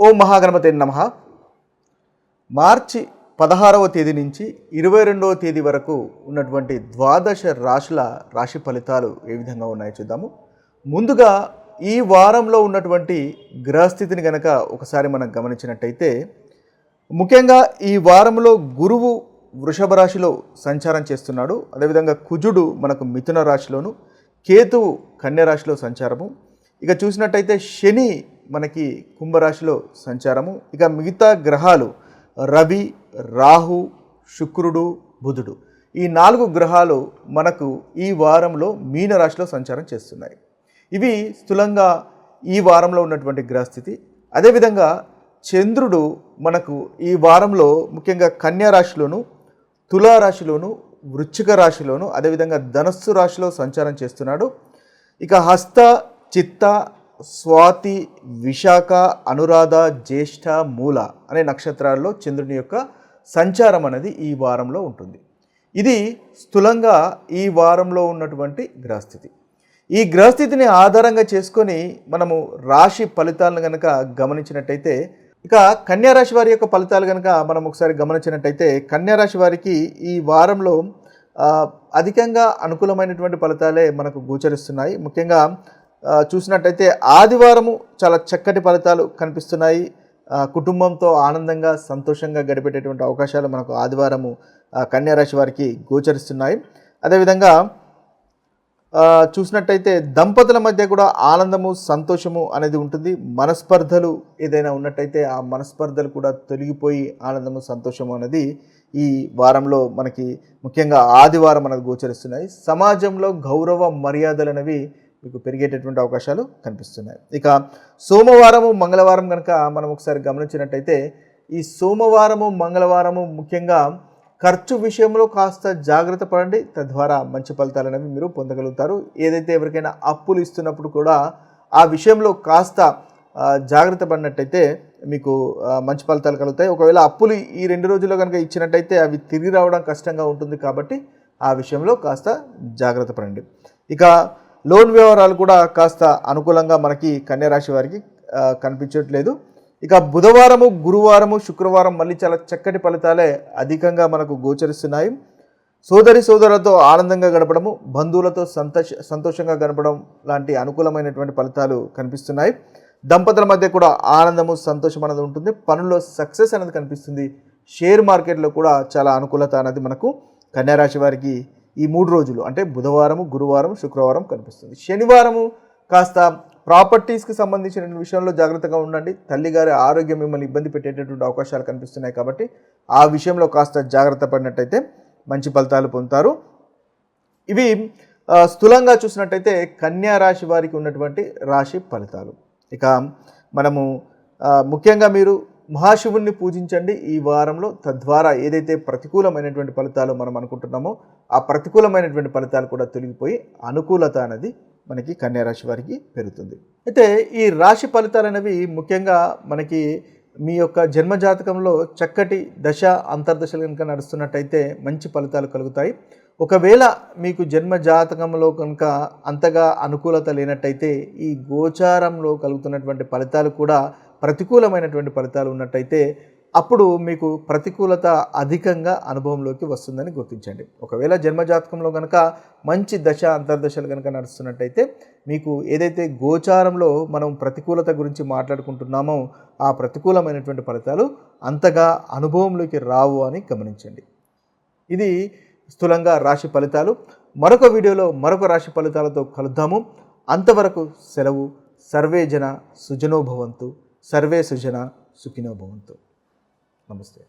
ఓం మహాగణపతి నమ. మార్చి పదహారవ తేదీ నుంచి ఇరవై రెండవ తేదీ వరకు ఉన్నటువంటి ద్వాదశ రాశుల రాశి ఫలితాలు ఏ విధంగా ఉన్నాయో చూద్దాము. ముందుగా ఈ వారంలో ఉన్నటువంటి గ్రహస్థితిని గనక ఒకసారి మనం గమనించినట్టయితే ముఖ్యంగా ఈ వారంలో గురువు వృషభ రాశిలో సంచారం చేస్తున్నాడు. అదేవిధంగా కుజుడు మనకు మిథున రాశిలోను కేతువు కన్య రాశిలో సంచారము. ఇక చూసినట్టయితే శని మనకి కుంభరాశిలో సంచారము. ఇక మిగతా గ్రహాలు రవి రాహు శుక్రుడు బుధుడు. ఈ నాలుగు గ్రహాలు మనకు ఈ వారంలో మీన రాశిలో సంచారం చేస్తున్నాయి. ఇవి స్థూలంగా ఈ వారంలో ఉన్నటువంటి గ్రహస్థితి. అదేవిధంగా చంద్రుడు మనకు ఈ వారంలో ముఖ్యంగా కన్యారాశిలోను తులారాశిలోను వృశ్చిక రాశిలోను అదేవిధంగా ధనస్సు రాశిలో సంచారం చేస్తున్నాడు. ఇక హస్త చిత్త స్వాతి విశాఖ అనురాధ జ్యేష్ఠ మూల అనే నక్షత్రాల్లో చంద్రుని యొక్క సంచారం అనేది ఈ వారంలో ఉంటుంది. ఇది స్థూలంగా ఈ వారంలో ఉన్నటువంటి గ్రహస్థితి. ఈ గ్రహస్థితిని ఆధారంగా చేసుకొని మనము రాశి ఫలితాలను కనుక గమనించినట్టయితే ఇక కన్యారాశి వారి యొక్క ఫలితాలు కనుక మనం ఒకసారి గమనించినట్టయితే కన్యారాశి వారికి ఈ వారంలో అధికంగా అనుకూలమైనటువంటి ఫలితాలే మనకు గోచరిస్తున్నాయి. ముఖ్యంగా చూసినట్టయితే ఆదివారము చాలా చక్కటి ఫలితాలు కనిపిస్తున్నాయి. కుటుంబంతో ఆనందంగా సంతోషంగా గడిపేటటువంటి అవకాశాలు మనకు ఆదివారము కన్యారాశి వారికి గోచరిస్తున్నాయి. అదేవిధంగా చూసినట్టయితే దంపతుల మధ్య కూడా ఆనందము సంతోషము అనేది ఉంటుంది. మనస్పర్ధలు ఏదైనా ఉన్నట్టయితే ఆ మనస్పర్ధలు కూడా తొలగిపోయి ఆనందము సంతోషము అనేది ఈ వారంలో మనకి ముఖ్యంగా ఆదివారం అనేది గోచరిస్తున్నాయి. సమాజంలో గౌరవ మర్యాదలు అనేవి మీకు పెరిగేటటువంటి అవకాశాలు కనిపిస్తున్నాయి. ఇక సోమవారము మంగళవారం కనుక మనం ఒకసారి గమనించినట్టయితే ఈ సోమవారము మంగళవారము ముఖ్యంగా ఖర్చు విషయంలో కాస్త జాగ్రత్త పడండి. తద్వారా మంచి ఫలితాలు అనేవి మీరు పొందగలుగుతారు. ఏదైతే ఎవరికైనా అప్పులు ఇస్తున్నప్పుడు కూడా ఆ విషయంలో కాస్త జాగ్రత్త పడినట్టయితే మీకు మంచి ఫలితాలు కలుగుతాయి. ఒకవేళ అప్పులు ఈ రెండు రోజుల్లో కనుక ఇచ్చినట్టయితే అవి తిరిగి రావడం కష్టంగా ఉంటుంది కాబట్టి ఆ విషయంలో కాస్త జాగ్రత్త పడండి. ఇక లోన్ వ్యవహారాలు కూడా కాస్త అనుకూలంగా మనకి కన్యరాశి వారికి కనిపించట్లేదు. ఇక బుధవారము గురువారము శుక్రవారం మళ్ళీ చాలా చక్కటి ఫలితాలే అధికంగా మనకు గోచరిస్తున్నాయి. సోదరి సోదరులతో ఆనందంగా గడపడము బంధువులతో సంతోష సంతోషంగా గడపడం లాంటి అనుకూలమైనటువంటి ఫలితాలు కనిపిస్తున్నాయి. దంపతుల మధ్య కూడా ఆనందము సంతోషం అనేది ఉంటుంది. పనుల్లో సక్సెస్ అనేది కనిపిస్తుంది. షేర్ మార్కెట్లో కూడా చాలా అనుకూలత అనేది మనకు కన్యారాశి వారికి ఈ మూడు రోజులు అంటే బుధవారము గురువారం శుక్రవారం కనిపిస్తుంది. శనివారము కాస్త ప్రాపర్టీస్కి సంబంధించిన విషయంలో జాగ్రత్తగా ఉండండి. తల్లిగారి ఆరోగ్యం మిమ్మల్ని ఇబ్బంది పెట్టేటటువంటి అవకాశాలు కనిపిస్తున్నాయి కాబట్టి ఆ విషయంలో కాస్త జాగ్రత్త పడినట్టయితే మంచి ఫలితాలు పొందుతారు. ఇవి స్థూలంగా చూసినట్టయితే కన్యా రాశి వారికి ఉన్నటువంటి రాశి ఫలితాలు. ఇక మనము ముఖ్యంగా మీరు మహాశివుణ్ణి పూజించండి. ఈ వారంలో తద్వారా ఏదైతే ప్రతికూలమైనటువంటి ఫలితాలు మనం అనుకుంటున్నామో ఆ ప్రతికూలమైనటువంటి ఫలితాలు కూడా తొలగిపోయి అనుకూలత అనేది మనకి కన్యారాశి వారికి పెరుగుతుంది. అయితే ఈ రాశి ఫలితాలు అనేవి ముఖ్యంగా మనకి మీ యొక్క జన్మ జాతకంలో చక్కటి దశ అంతర్దశలు కనుక నడుస్తున్నట్టయితే మంచి ఫలితాలు కలుగుతాయి. ఒకవేళ మీకు జన్మ జాతకంలో కనుక అంతగా అనుకూలత లేనట్టయితే ఈ గోచారంలో కలుగుతున్నటువంటి ఫలితాలు కూడా ప్రతికూలమైనటువంటి ఫలితాలు ఉన్నట్టయితే అప్పుడు మీకు ప్రతికూలత అధికంగా అనుభవంలోకి వస్తుందని గుర్తించండి. ఒకవేళ జన్మజాతకంలో కనుక మంచి దశ అంతర్దశలు కనుక నడుస్తున్నట్టయితే మీకు ఏదైతే గోచారంలో మనం ప్రతికూలత గురించి మాట్లాడుకుంటున్నామో ఆ ప్రతికూలమైనటువంటి ఫలితాలు అంతగా అనుభవంలోకి రావు అని గమనించండి. ఇది స్థూలంగా రాశి ఫలితాలు. మరొక వీడియోలో మరొక రాశి ఫలితాలతో కలుద్దాము. అంతవరకు సెలవు. సర్వేజన సుజనోభవంతు. సర్వే సుజన సుఖినో భవంతు. నమస్తే.